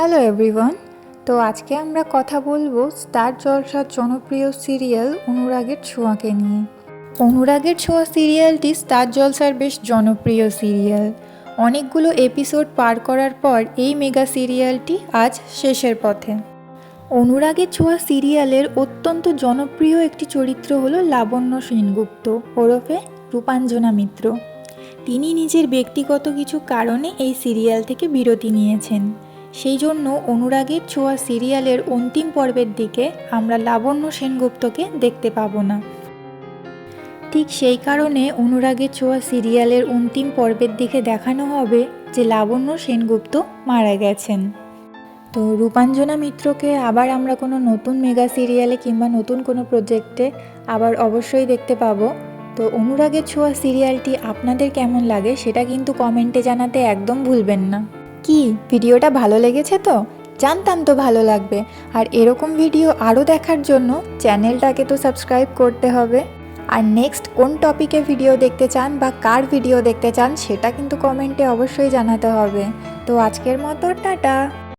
Hello everyone তো আজকে আমরা কথা বলব স্টার জলসার জনপ্রিয় সিরিয়াল অনুরাগের ছোঁয়াকে নিয়ে। অনুরাগের ছোঁয়া সিরিয়ালটি স্টার জলসার বেশ জনপ্রিয় সিরিয়াল। অনেকগুলো এপিসোড পার করার পর এই মেগা সিরিয়ালটি আজ শেষের পথে। অনুরাগের ছোঁয়া সিরিয়ালের অত্যন্ত জনপ্রিয় একটি চরিত্র হলো লাবণ্য সেনগুপ্ত, ওরফে রূপাঞ্জনা মিত্র। তিনি নিজের ব্যক্তিগত কিছু কারণে এই সিরিয়াল থেকে বিরতি নিয়েছেন। সেই জন্য অনুরাগের ছোঁয়া সিরিয়ালের অন্তিম পর্বের দিকে আমরা লাবণ্য সেনগুপ্তকে দেখতে পাব না। ঠিক সেই কারণে অনুরাগের ছোঁয়া সিরিয়ালের অন্তিম পর্বের দিকে দেখানো হবে যে লাবণ্য সেনগুপ্ত মারা গেছেন। তো রূপাঞ্জনা মিত্রকে আবার আমরা কোনো নতুন মেগা সিরিয়ালে কিংবা নতুন কোনো প্রজেক্টে আবার অবশ্যই দেখতে পাবো। তো অনুরাগের ছোঁয়া সিরিয়ালটি আপনাদের কেমন লাগে সেটা কিন্তু কমেন্টে জানাতে একদম ভুলবেন না। কি? ভিডিওটা ভালো লেগেছে তো? জানতাম তো ভালো লাগবে। আর এরকম ভিডিও আরও দেখার জন্য চ্যানেলটাকে তো সাবস্ক্রাইব করতে হবে। আর নেক্সট কোন টপিকে ভিডিও দেখতে চান বা কার ভিডিও দেখতে চান সেটা কিন্তু কমেন্টে অবশ্যই জানাতে হবে। তো আজকের মতো, টাটা!